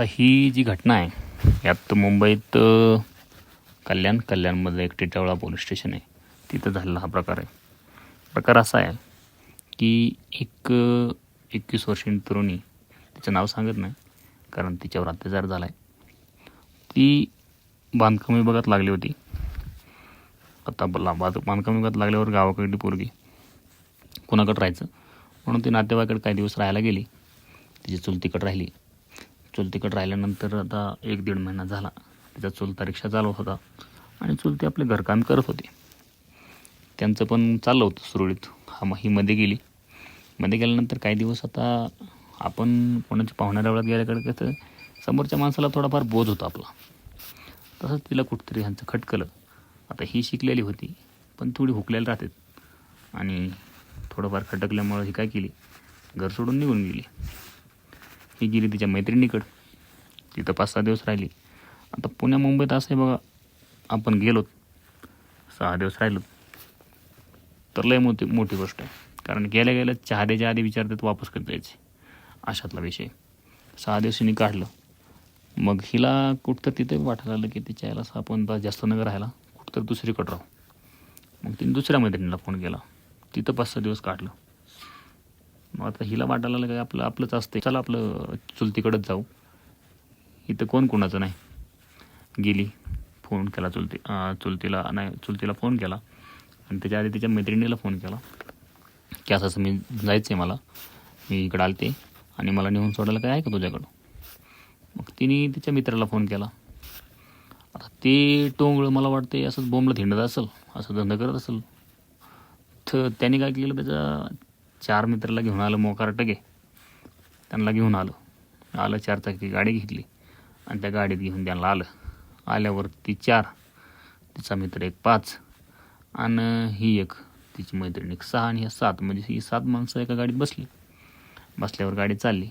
आता ही जी घटना आहे यात मुंबईत कल्याण कल्याणमध्ये एक टिटावळा पोलीस स्टेशन आहे. तिथं झालेला हा प्रकार आहे. प्रकार असा आहे की एक एकवीस वर्षीय तरुणी तिचं नाव सांगत नाही कारण तिच्यावर अत्याचार झाला आहे ती बांधकाम विभागात लागली होती. आता बला बांध बांधकाम विभागात लागल्यावर गावाकडली पोरगी कुणाकडे राहायचं? म्हणून ती नातेवाईकडे काही दिवस राहायला गेली. तिची चुलतीकडे राहिली. चुलतीकडे राहिल्यानंतर आता एक दीड महिना झाला. तिचा चुलता रिक्षा चालवत होता. आणि चुलती आपले घरकाम करत होते. त्यांचं पण चाललं होतं सुरळीत. हा मग ही मध्ये गेली. मध्ये गेल्यानंतर काही दिवस आता आपण कोणाच्या पाहुण्या वेळात गेल्याकडे कसं समोरच्या माणसाला थोडाफार बोध होता आपला. तसंच तिला कुठतरी ह्यांचं खटकलं. आता ही शिकलेली होती पण थोडी हुकलेली राहते आणि थोडंफार खटकल्यामुळं ही काय केली? घर सोडून निघून गेली. ही गेली तिच्या मैत्रिणीकडं. तिथं पाच सहा दिवस राहिली. आता पुण्या मुंबईत असं आहे बघा आपण गेलोत सहा दिवस राहिलो तर लय मोठी मोठी गोष्ट आहे. कारण गेल्या गेल्या चहा द्यायच्या आधी विचारतात वापस कधी द्यायचे अशातला विषय सहा दिवसांनी काढलं. मग हिला कुठं तिथे वाटायला लागलं की तिच्या याला आपण बा जास्त न राहिला कुठं दुसरीकडं राहू. मग तिने दुसऱ्या मैत्रिणीला फोन केला. तिथं पाच सहा दिवस काढलं. मग आता हिला वाटायला लागलं आपलं आपलंच असतं चला आपलं चुलतीकडंच जाऊ. इथं कोण कोणाचं नाही. गेली फोन केला चुलती चुलतीला नाही चुलतीला फोन केला. आणि त्याच्या आधी तिच्या मैत्रिणीला फोन केला. की असं असं मी जायचं आहे मला. मी इकडं आलते. आणि मला नेऊन सोडायला काय आहे का तुझ्याकडं? मग तिने तिच्या मित्राला फोन केला. आता ते टोंगळं मला वाटते असंच बोंबलं थिंडत असेल असं धंदा करत असेल. तर त्याने काय केलं त्याचा चार मित्राला घेऊन आलं मोकार टगे त्यांना घेऊन आलो. आलं चार चाकी गाडी घेतली आणि त्या गाडीत घेऊन त्यांना आलं. आल्यावर ती चार तिचा मित्र एक पाच आणि ही एक तिची मैत्रीण एक सहा आणि ह्या सात. म्हणजे ही सात माणसं एका गाडीत बसली. बसल्यावर गाडी चालली.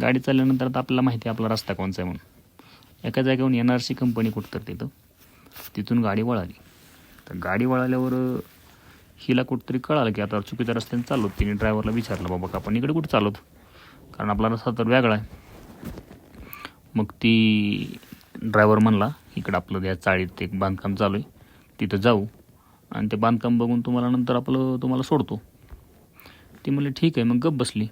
गाडी चालल्यानंतर आता आपल्याला माहिती आहे आपला रस्ता कोणचा आहे म्हणून. एका जागेवरून एन आर सी कंपनी कुठं तर तिथं. तिथून गाडी वळाली. तर गाडी वळाल्यावर हिला कुठंतरी कळालं की आता चुकीच्या रस्त्याने चाललो. तिने ड्रायव्हरला विचारलं बाबा का आपण इकडे कुठं चालवत कारण आपला रस्ता तर वेगळा आहे. मग ती ड्रायव्हर म्हणला इकडं आपलं या चाळीत एक बांधकाम चालू आहे. तिथं जाऊ आणि ते बांधकाम बघून तुम्हाला नंतर आपलं तुम्हाला सोडतो. ती म्हणली ठीक आहे. मग गप बसली.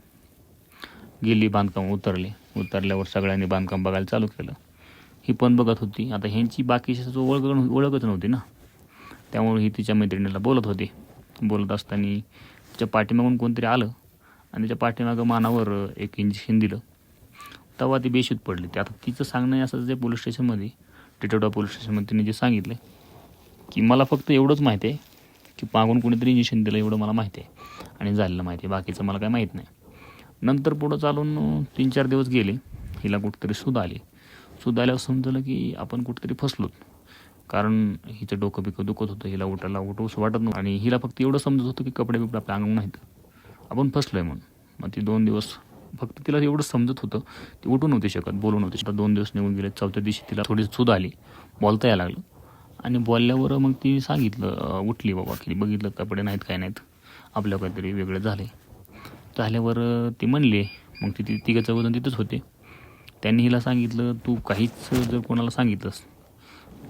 गेली बांधकाम उतरले. उतरल्यावर सगळ्यांनी बांधकाम बघायला चालू केलं. ही पण बघत होती. आता ह्यांची बाकीची ओळख ओळखच नव्हती ना. त्यामुळे ही तिच्या मैत्रिणीला बोलत होती. बोलत असताना तिच्या पाठीमागून कोणतरी आलं आणि त्याच्या पाठीमागं मानावर एक इंजेक्शन दिलं. तेव्हा ती बेशुद्ध पडली. ते आता तिचं सांगणं असं जे पोलीस स्टेशनमध्ये टिटोडा पोलीस स्टेशनमध्ये तिने जे सांगितलं की मला फक्त एवढंच माहिती आहे की मागून कोणीतरी इंजेक्शन दिलं एवढं मला माहिती आहे आणि झालेलं माहिती आहे. बाकीचं मला काय माहीत नाही. नंतर पुढं चालून तीन चार दिवस गेले हिला कुठंतरी सुद्धा आली. सुद्धा आल्यावर समजलं की आपण कुठंतरी फसलोत. कारण हिचं डोकं बिकं दुखत होतं हिला उठायला उठवूस वाटत नव्हतं आणि हिला फक्त एवढं समजत होतं की कपडे बिपडे आपल्या अंगावर नाहीत. आपण फसलो आहे म्हणून. मग ती दोन दिवस फक्त तिला एवढं समजत होतं ती उठू नव्हती शकत बोलू नव्हती शकत. दोन दिवस निघून गेले चौथ्या दिवशी तिला थोडी सूद आली बोलता यायला लागलं. आणि बोलल्यावर मग ती सांगितलं उठली बाबा की बघितलं कपडे नाहीत काय नाहीत. आपल्या काहीतरी वेगळं झाले झाल्यावर ती म्हणली मग ती ती तिघं चौघजण तिथंच होते. त्यांनी हिला सांगितलं तू काहीच जर कोणाला सांगितलंस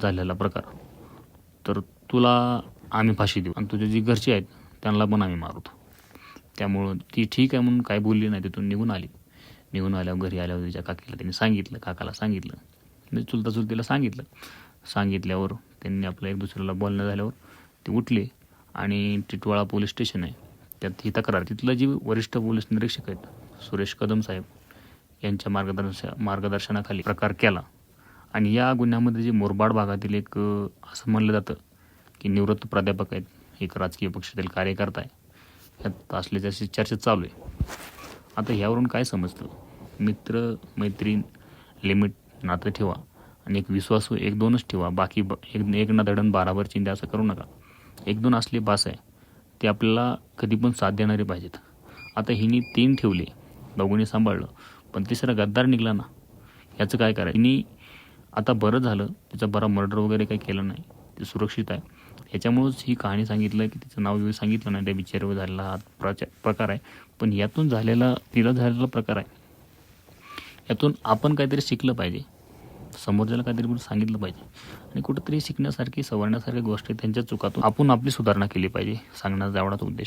झालेला प्रकार. तर तुला आम्ही फाशी देऊ. आणि तुझे जी घरचे आहेत त्यांना पण आम्ही मारतो. त्यामुळं ती ठीक आहे म्हणून काय बोलली नाही तिथून निघून आली. निघून आल्यावर घरी आल्यावर तिच्या काकीला त्यांनी सांगितलं काकाला सांगितलं. म्हणजे चुलता चुलतीला सांगितलं. सांगितल्यावर त्यांनी आपलं एक दुसऱ्याला बोलणं झाल्यावर ते उठले आणि टिटवाळा पोलीस स्टेशन आहे. त्यात ही तक्रार. तिथलं जी वरिष्ठ पोलीस निरीक्षक आहेत सुरेश कदम साहेब यांच्या मार्गदर्श मार्गदर्शनाखाली प्रकार केला. आणि या गुन्ह्यामध्ये जे मोरबाड भागातील एक असं म्हणलं जातं की निवृत्त प्राध्यापक आहेत एक राजकीय पक्षातील कार्यकर्ता आहे. ह्यात असल्याची अशी चर्चा चालू आहे. आता ह्यावरून काय समजतं? मित्र मैत्रीण लिमिट नातं ठेवा आणि एक विश्वासू एक दोनच ठेवा. बाकी ब एक एक ना धडण बारावर चिंध्या असं करू नका. एक दोन असले बास आहे ते आपल्याला कधी पण साथ देणारे पाहिजेत. आता हिनी तीन ठेवले दोघांनी सांभाळलं पण तिसरा गद्दार निघाला ना याचं काय करायचं? हिनी आता बरं झालं तिचा बरा मर्डर वगैरे काही केलं नाही ते सुरक्षित आहे. ह्याच्यामुळंच ही कहाणी सांगितलं की तिचं नाव बिव सांगितलं नाही त्या बिचारीवर झालेला हा प्रचा प्रकार आहे. पण यातून झालेला तिला झालेला प्रकार आहे. यातून आपण काहीतरी शिकलं पाहिजे. समोरच्याला काहीतरी पण सांगितलं पाहिजे. आणि कुठंतरी शिकण्यासारखी सवरण्यासारखी गोष्टी त्यांच्या चुकातून आपण आपली सुधारणा केली पाहिजे सांगण्याचा एवढाच उद्देश.